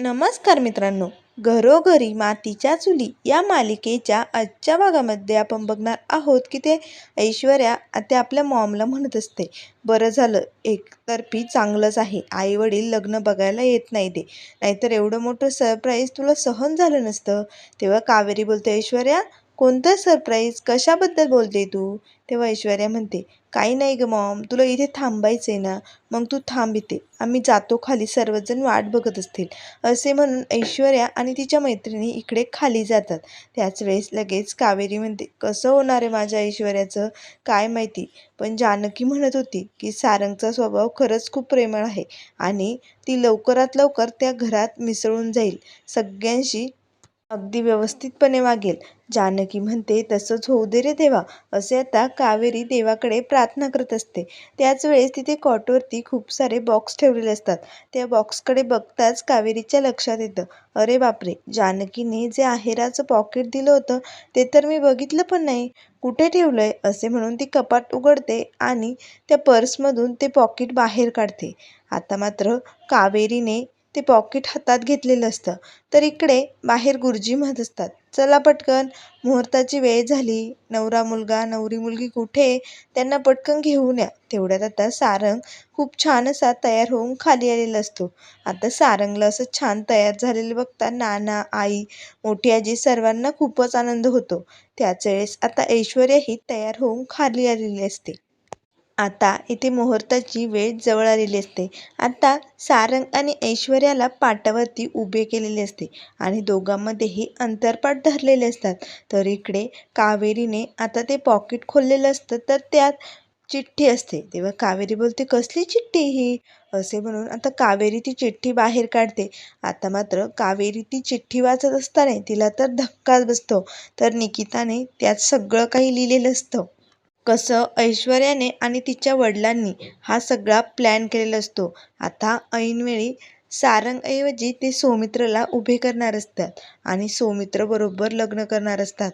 नमस्कार मित्रांनो घरोघरी मातीच्या चुली या मालिकेच्या आजच्या भागामध्ये आपण बघणार आहोत की ते ऐश्वर्या ते आपल्या मॉमला म्हणत असते बरं झालं एकतर्फी चांगलंच आहे आई वडील लग्न बघायला येत नाही ते. नाहीतर एवढं मोठं सरप्राईज तुला सहन झालं नसतं. तेव्हा कावेरी बोलते ऐश्वर्या कोणतं सरप्राईज कशाबद्दल बोलते तू? तेव्हा ऐश्वर्या म्हणते काही नाही ग मॉम तुला इथे थांबायचं आहे ना मग तू थांब इथे. आम्ही जातो खाली सर्वजण वाट बघत असतील. असे म्हणून ऐश्वर्या आणि तिच्या मैत्रिणी इकडे खाली जातात. त्याच वेळेस लगेच कावेरी म्हणते कसं होणार आहे माझ्या ऐश्वर्याचं? काय माहिती? पण जानकी म्हणत होती की सारंगचा स्वभाव खरंच खूप प्रेमळ आहे आणि ती लवकरात लवकर त्या घरात मिसळून जाईल. सगळ्यांशी अगदी व्यवस्थितपणे वागेल. जानकी म्हणते तसंच होऊ दे रे देवा असे आता कावेरी देवाकडे प्रार्थना करत असते. त्याच वेळेस तिथे कॉटवरती खूप सारे बॉक्स ठेवलेले असतात. त्या बॉक्सकडे बघताच कावेरीच्या लक्षात येतं. अरे बापरे! जानकीने जे आहेराचं पॉकेट दिलं होतं ते तर मी बघितलं पण नाही. कुठे ठेवलं आहे असे म्हणून ती कपाट उघडते आणि त्या पर्समधून ते पॉकेट बाहेर काढते. आता मात्र कावेरीने ते पॉकेट हातात घेतलेलं असतं. तर इकडे बाहेर गुरुजी म्हणत असतात चला पटकन मुहूर्ताची वेळ झाली. नवरा मुलगा नवरी मुलगी कुठे? त्यांना पटकन घेऊन या. तेवढ्यात आता सारंग खूप छान असा तयार होऊन खाली आलेला असतो. आता सारंगला असं छान तयार झालेलं बघता नाना आई मोठी आजी सर्वांना खूपच आनंद होतो. त्याच वेळेस आता ऐश्वर्याही तयार होऊन खाली आलेली असते. आता इथे मुहूर्ताची वेळ जवळ आलेली असते. आता सारंग आणि ऐश्वर्याला पाटावरती उभे केलेले असते आणि दोघांमध्येही अंतरपाट धरलेले असतात. तर इकडे कावेरीने आता ते पॉकेट खोललेलं असतं तर त्यात चिठ्ठी असते. तेव्हा कावेरी बोलते कसली चिठ्ठी ही? असे म्हणून आता कावेरी ती चिठ्ठी बाहेर काढते. आता मात्र कावेरी ती चिठ्ठी वाचत असताना तिला तर धक्काच बसतो. तर निकिताने त्यात सगळं काही लिहिलेलं असतं. कसं ऐश्वर्याने आणि तिच्या वडिलांनी हा सगळा प्लॅन केलेला असतो. आता ऐनवेळी सारंगऐवजी ते सौमित्रला उभे करणार असतात आणि सौमित्रबरोबर लग्न करणार असतात.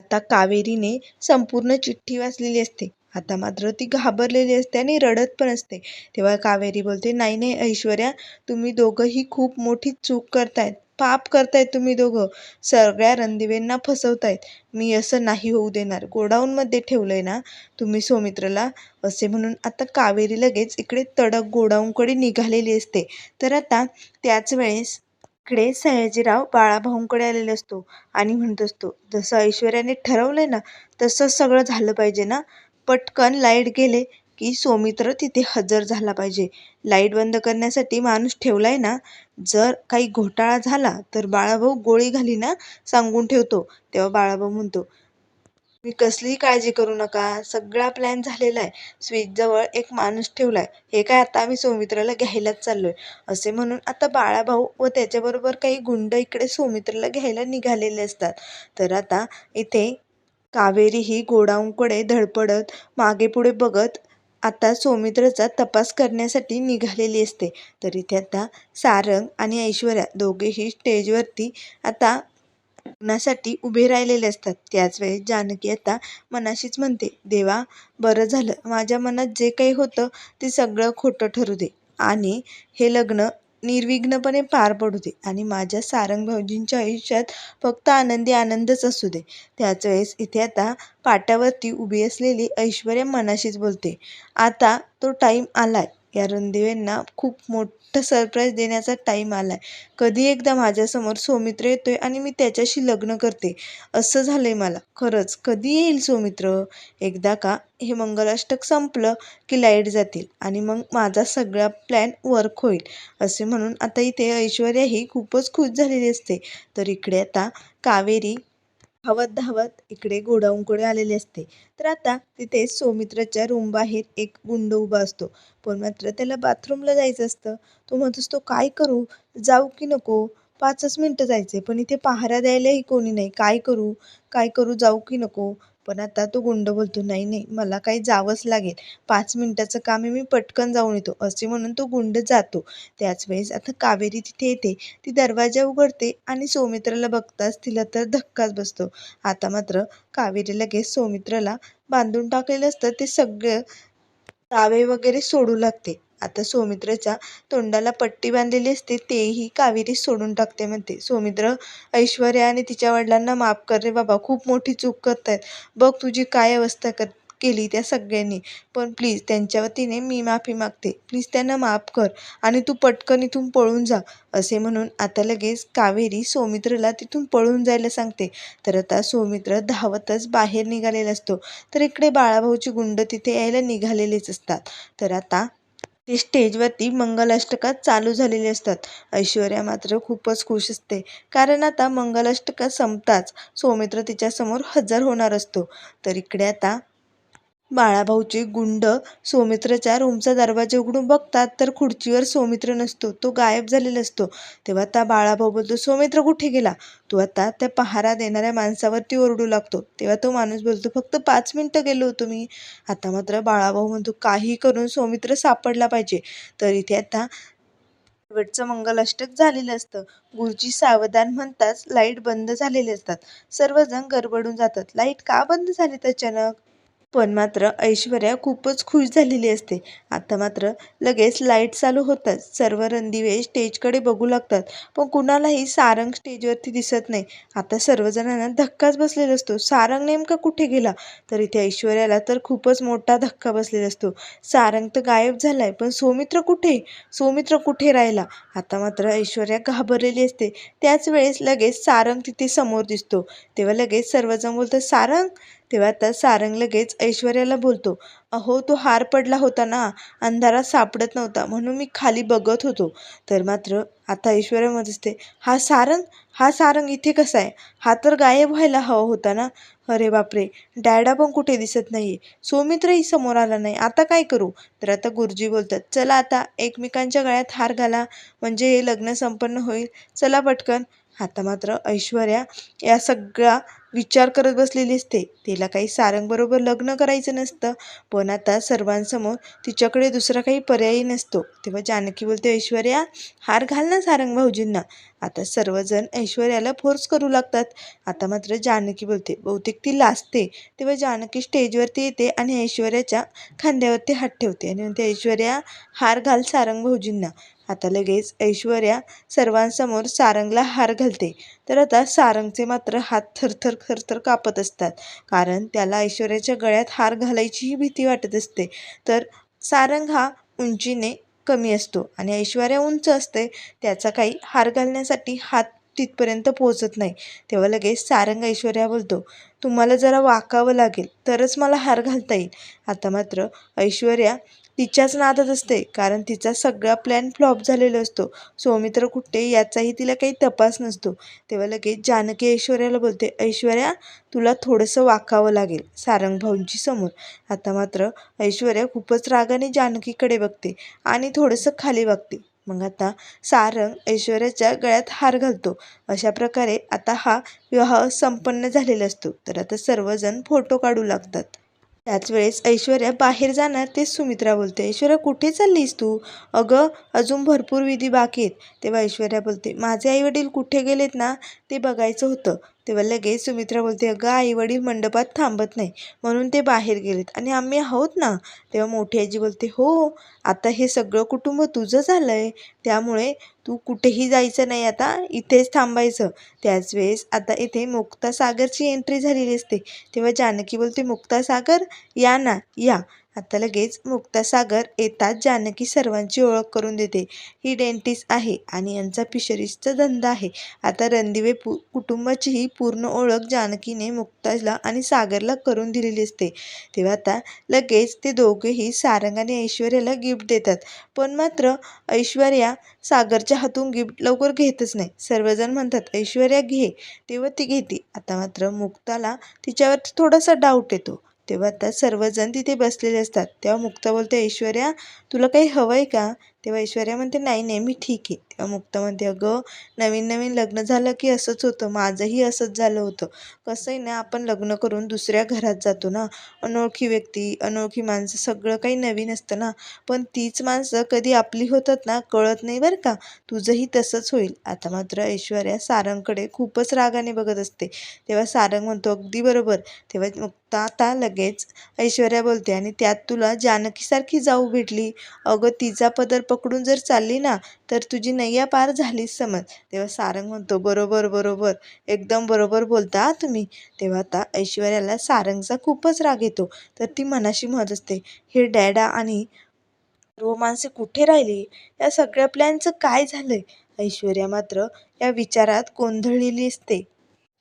आता कावेरीने संपूर्ण चिठ्ठी वाचलेली असते. आता मात्र ती घाबरलेली असते आणि रडत पण असते. तेव्हा कावेरी बोलते नाही नाही ऐश्वर्या तुम्ही दोघंही खूप मोठी चूक करतायत. पाप करतायत तुम्ही दोघं. सगळ्या रणदिवेंना फसवतायत. मी असं नाही होऊ देणार. गोडाऊनमध्ये ठेवलं आहे ना तुम्ही सौमित्रला. असे म्हणून आता कावेरी लगेच इकडे तडक गोडाऊनकडे निघालेली असते. तर आता त्याच वेळेस इकडे सयाजीराव बाळाभाऊंकडे आलेला असतो आणि म्हणत असतो जसं ऐश्वर्याने ठरवलं आहे ना तसं सगळं झालं पाहिजे ना. पटकन लाइट गेले की सौमित्र तिथे हजर झाला पाहिजे. लाइट बंद करण्यासाठी माणूस ठेवलाय ना जर काही घोटाळा झाला तर बाळाभाऊ गोळी घाली ना सांगून ठेवतो. तेव्हा बाळाभाऊ म्हणतो मी कसलीही काळजी करू नका सगळा प्लॅन झालेला आहे. स्विचजवळ एक माणूस ठेवलाय. हे काय आता आम्ही सौमित्राला घ्यायलाच चाललोय. असे म्हणून आता बाळाभाऊ व त्याच्याबरोबर काही गुंड इकडे सौमित्राला घ्यायला निघालेले असतात. तर आता इथे कावेरी ही गोडाऊनकडे धडपडत मागे पुढे बघत आता सौमित्रचा तपास करण्यासाठी निघालेली असते. तर इथे आता सारंग आणि ऐश्वर्या दोघेही स्टेजवरती आता लग्नासाठी उभे राहिलेले असतात. त्याच वेळेस जानकी आता मनाशीच म्हणते देवा बरं झालं. माझ्या मनात जे काही होतं ते सगळं खोटं ठरू दे. आणि हे लग्न निर्विघ्नपणे पार पडू दे आणि माझ्या सारंग भाऊजींच्या आयुष्यात फक्त आनंदी आनंदच असू दे. त्याच वेळेस इथे आता पाट्यावरती उभी असलेली ऐश्वर्या मनाशीच बोलते. आता तो टाईम आलाय. या रणदिवेंना खूप मोठं सरप्राईज देण्याचा टाईम आलाय. कधी एकदा माझ्यासमोर सौमित्र येतोय आणि मी त्याच्याशी लग्न करते असं झालंय मला. खरंच कधी येईल सौमित्र? एकदा का? हे मंगलाष्टक संपलं की लाइट जातील आणि मग माझा सगळा प्लॅन वर्क होईल असे म्हणून आता इथे ऐश्वर्या ही खूपच खुश झालेली असते. तर इकडे आता कावेरी धावत धावत इकडे गोडाऊनकडे आलेली असते. तर आता तिथे सौमित्राच्या रूम बाहेर एक गुंड उभा असतो. पण मात्र त्याला बाथरूमला जायचं असतं. तो म्हणत असतो काय करू? जाऊ की नको? पाचच मिनटं जायचे पण इथे पहारा द्यायलाही कोणी नाही. काय करू? काय करू? जाऊ की नको? पण आता तो गुंड बोलतो नाही नाही मला काही जावंच लागेल. पाच मिनिटाचं काम आहे मी पटकन जाऊन येतो. असे म्हणून तो गुंड जातो. त्याच वेळेस आता कावेरी तिथे येते. ती दरवाजा उघडते आणि सौमित्राला बघताच तिला तर धक्काच बसतो. आता मात्र कावेरी लगेच सौमित्राला बांधून टाकलेलं असतं. ते सगळं तावे वगैरे सोडू लागते. आता सौमित्रच्या तोंडाला पट्टी बांधलेली असते तेही कावेरी सोडून टाकते म्हणते. सौमित्र ऐश्वर्या आणि तिच्या वडिलांना माफ कर रे बाबा खूप मोठी चूक करतायत. बघ तुझी काय अवस्था कर केली त्या सगळ्यांनी. पण प्लीज त्यांच्या वतीने मी माफी मागते. प्लीज त्यांना माफ कर आणि तू पटकन इथून पळून जा असे म्हणून आता लगेच कावेरी सौमित्रला तिथून पळून जायला सांगते. तर आता सौमित्र धावतच बाहेर निघालेला असतो. तर इकडे बाळाभाऊची गुंड तिथे यायला निघालेलेच असतात. तर आता की स्टेजवरती मंगलाष्टका चालू झालेले असतात. ऐश्वर्या मात्र खूपच खुश असते. कारण आता मंगलाष्टका संपताच. सौमित्र तिच्यासमोर हजर होणार असतो. तर इकडे आता बाळाभाऊचे गुंड सौमित्रच्या रूमचा दरवाजा उघडून बघतात तर खुर्चीवर सौमित्र नसतो तो गायब झालेला असतो. तेव्हा त्या बाळाभाऊ बोलतो सौमित्र कुठे गेला? तो आता त्या पहारा देणाऱ्या माणसावरती ओरडू लागतो. तेव्हा तो माणूस बोलतो फक्त पाच मिनटं गेलो होतो मी. आता मात्र बाळाभाऊ म्हणतो काही करून सौमित्र सापडला पाहिजे. तर इथे आता शेवटचं मंगलाष्टक झालेलं असतं. गुरुजी सावधान म्हणताच लाइट बंद झालेले असतात. सर्वजण गडबडून जातात. लाइट का बंद झाली अचानक? पण मात्र ऐश्वर्या खूपच खुश झालेली असते. आता मात्र लगेच लाइट चालू होतात. सर्व रणदिवे स्टेजकडे बघू लागतात. पण कुणालाही सारंग स्टेजवरती दिसत नाही. आता सर्वजणांना धक्काच बसलेला असतो. सारंग नेमका कुठे गेला? तर इथे ऐश्वर्याला तर खूपच मोठा धक्का बसलेला असतो. सारंग तर गायब झालाय पण सौमित्र कुठे? सौमित्र कुठे राहिला? आता मात्र ऐश्वर्या घाबरलेली असते. त्याच वेळेस लगेच सारंग तिथे समोर दिसतो. तेव्हा लगेच सर्वजण बोलतात सारंग तेव्हा त्या सारंग लगेच ऐश्वर्याला बोलतो अहो तो हार पडला होता ना अंधारात सापडत नव्हता म्हणून मी खाली बघत होतो. तर मात्र आता ऐश्वर्यामध्ये असते हा सारंग हा सारंग इथे कसा आहे? हा तर गायब व्हायला हवा होता ना. अरे बापरे डॅडा पण कुठे दिसत नाही आहे सौमित्रही समोर आला नाही आता काय करू? तर आता गुरुजी बोलतात चला आता एकमेकांच्या गळ्यात हार घाला म्हणजे हे लग्न संपन्न होईल. चला पटकन. आता मात्र ऐश्वर्या या सगळा विचार करत बसलेली असते तिला काही सारंगबरोबर लग्न करायचं नसतं पण आता सर्वांसमोर तिच्याकडे दुसरा काही पर्यायही नसतो. तेव्हा जानकी बोलते ऐश्वर्या हार घाल ना सारंग भाऊजींना. आता सर्वजण ऐश्वर्याला फोर्स करू लागतात. आता मात्र जानकी बोलते बहुतेक ती लाजते. तेव्हा जानकी स्टेजवरती येते आणि ऐश्वर्याच्या खांद्यावरती हात ठेवते आणि म्हणते ऐश्वर्या हार घाल सारंग भाऊजींना. आता लगेच ऐश्वर्या सर्वांसमोर सारंगला हार घालते. तर आता सारंगचे मात्र हात थरथर थरथर कापत असतात. कारण त्याला ऐश्वर्याच्या गळ्यात हार घालायचीही भीती वाटत असते. तर सारंग हा उंचीने कमी असतो आणि ऐश्वर्या उंच असते. त्याचा काही हार घालण्यासाठी हात तिथपर्यंत पोहोचत नाही. तेव्हा लगेच सारंग ऐश्वर्या बोलतो तुम्हाला जरा वाकावं लागेल तरच मला हार घालता येईल. आता मात्र ऐश्वर्या तिच्याच नादात असते कारण तिचा सगळा प्लॅन फ्लॉप झालेला असतो. सौमित्र कुठे याचाही तिला काही तपास नसतो. तेव्हा लगेच जानकी ऐश्वर्याला बोलते ऐश्वर्या तुला थोडंसं वाकावं लागेल सारंग भाऊंची समोर. आता मात्र ऐश्वर्या खूपच रागाने जानकीकडे बघते आणि थोडंसं खाली बघते मग आता सारंग ऐश्वर्याच्या गळ्यात हार घालतो. अशा प्रकारे आता हा विवाह संपन्न झालेला असतो. तर आता सर्वजण फोटो काढू लागतात. त्याच वेळेस ऐश्वर्या बाहेर जाणार ते सुमित्रा बोलते. ऐश्वर्या कुठे चाललीस तू? अगं अजून भरपूर विधी बाकी आहेत. तेव्हा ऐश्वर्या बोलते माझे आईवडील कुठे गेलेत ना ते बघायचं होतं. तेव्हा लगेच सुमित्रा बोलते अगं आईवडील मंडपात थांबत नाही म्हणून ते बाहेर गेलेत आणि आम्ही आहोत ना? तेव्हा मोठी आजी बोलते हो आता हे सगळं कुटुंब तुझं झालं आहे त्यामुळे तू कुठेही जायचं नाही आता इथेच थांबायचं. त्याच वेळेस आता इथे मुक्ता सागरची एंट्री झालेली असते. तेव्हा जानकी बोलते मुक्ता सागर या ना या. आता लगेच मुक्तासागर येतात जानकी सर्वांची ओळख करून देते. ही डेंटिस्ट आहे आणि यांचा फिशरीजचा धंदा आहे. आता रणदिवे पु कुटुंबाचीही पूर्ण ओळख जानकीने मुक्ताला आणि सागरला करून दिलेली असते. तेव्हा आता लगेच ते दोघेही सारंग आणि ऐश्वर्याला गिफ्ट देतात. पण मात्र ऐश्वर्या सागरच्या हातून गिफ्ट लवकर घेतच नाही. सर्वजण म्हणतात ऐश्वर्या घे. तेव्हा ती घेते. आता मात्र मुक्ताला तिच्यावर थोडासा डाऊट येतो. तेव्हा आता सर्वजण तिथे बसलेले असतात. तेव्हा मुक्ता बोलते ऐश्वर्या तुला काही हवं आहे का? तेव्हा ऐश्वर्या म्हणते नाही नाही मी ठीक आहे. तेव्हा मुक्ता म्हणते अगं नवीन नवीन लग्न झालं की असंच होतं. माझंही असंच झालं होतं. कसं आहे ना आपण लग्न करून दुसऱ्या घरात जातो ना. अनोळखी व्यक्ती अनोळखी माणसं सगळं काही नवीन असतं ना. पण तीच माणसं कधी आपली होतात ना कळत नाही बरं का. तुझंही तसंच होईल. आता मात्र ऐश्वर्या सारंगकडे खूपच रागाने बघत असते. तेव्हा सारंग म्हणतो अगदी बरोबर. तेव्हा मुक्ता आता लगेच ऐश्वर्या बोलते आणि त्यात तुला जानकीसारखी जाऊ भेटली. अगं तिचा पदर पकडून जर चालली ना तर तुझी नैया पार झालीच समज. तेव्हा सारंग म्हणतो बरोबर बरोबर. एकदम बरोबर बोलता तुम्ही. तेव्हा आता ऐश्वर्याला सारंगचा खूपच राग येतो. तर ती मनाशी म्हणत असते हे डॅडा आणि सर्व माणसे कुठे राहिली? या सगळ्या प्लॅनचं काय झालंय? ऐश्वर्या मात्र या विचारात गोंधळलेली असते.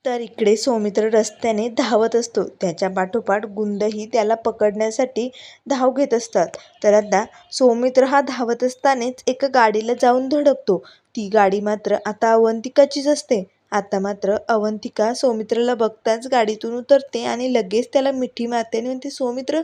तर इकडे सौमित्र रस्त्याने धावत असतो. त्याच्या पाठोपाठ गुंदही त्याला पकडण्यासाठी धाव घेत असतात. तर आता सौमित्र हा धावत असतानाच एका गाडीला जाऊन धडकतो. ती गाडी मात्र आता अवंतिकाचीच असते. आता मात्र अवंतिका सौमित्रला बघताच गाडीतून उतरते आणि लगेच त्याला मिठी मारते आणि म्हणते सौमित्र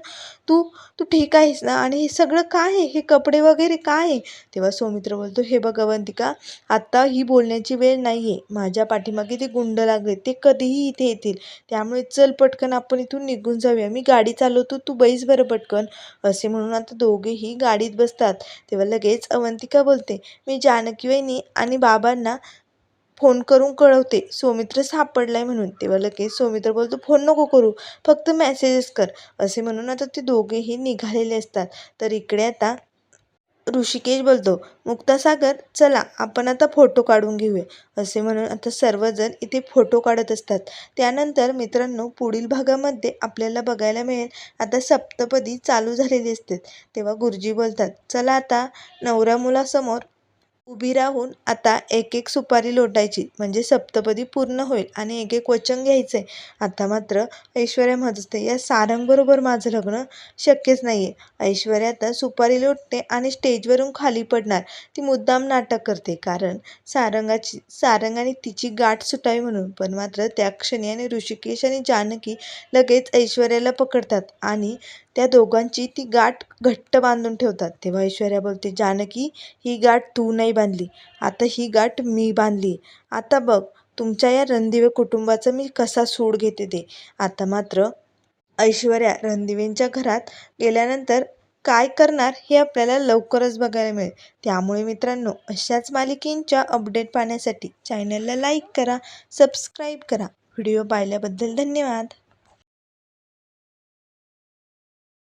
तू तू ठीक आहेस ना? आणि हे सगळं काय आहे? हे कपडे वगैरे काय आहे? तेव्हा सौमित्र बोलतो हे बघ अवंतिका आत्ता ही बोलण्याची वेळ नाही आहे माझ्या पाठीमागे ते गुंड लागले ते कधीही इथे येतील. त्यामुळे चल पटकन आपण इथून निघून जाऊया. मी गाडी चालवतो तू बैस बरं पटकन. असे म्हणून आता दोघेही गाडीत बसतात. तेव्हा लगेच अवंतिका बोलते मी जानकी वहिनी आणि बाबांना फोन करून कळवते. सौमित्र आहे म्हणून. तेव्हा लगेच सौमित्र बोलतो फोन नको करू फक्त मेसेजेस कर. असे म्हणून आता ते दोघेही निघालेले असतात. तर इकडे आता ऋषिकेश बोलतो मुक्तासागर चला आपण आता फोटो काढून घेऊया. असे म्हणून आता सर्वजण इथे फोटो काढत असतात. त्यानंतर मित्रांनो पुढील भागामध्ये आपल्याला बघायला मिळेल आता सप्तपदी चालू झालेली असते. तेव्हा गुरुजी बोलतात चला आता नवऱ्या मुलासमोर उभी राहून आता एक एक सुपारी लोटायची. म्हणजे सप्तपदी पूर्ण होईल आणि एक एक वचन घ्यायचं आहे आता मात्र ऐश्वर्या म्हणत असते या सारंगबरोबर माझं लग्न शक्यच नाही आहे ऐश्वर्या आता सुपारी लोटते आणि स्टेजवरून खाली पडणार. ती मुद्दाम नाटक करते कारण सारंगाची सारंग आणि तिची गाठ सुटावी म्हणून. पण मात्र त्या क्षणी आणि ऋषिकेश आणि जानकी लगेच ऐश्वर्याला पकडतात आणि त्या दोघांची ती गाठ घट्ट बांधून ठेवतात. तेव्हा ऐश्वर्या बोलते जानकी ही गाठ तू नाही बांधली. आता ही गाठ मी बांधली. आता बघ तुमच्या या रणदिवे कुटुंबाचा मी कसा सूड घेते ते. आता मात्र ऐश्वर्या रणदिवेंच्या घरात गेल्यानंतर काय करणार हे आपल्याला लवकरच बघायला मिळेल. त्यामुळे मित्रांनो अशाच मालिकेंच्या अपडेट पाहण्यासाठी चॅनलला लाईक करा सबस्क्राईब करा. व्हिडिओ पाहिल्याबद्दल धन्यवाद.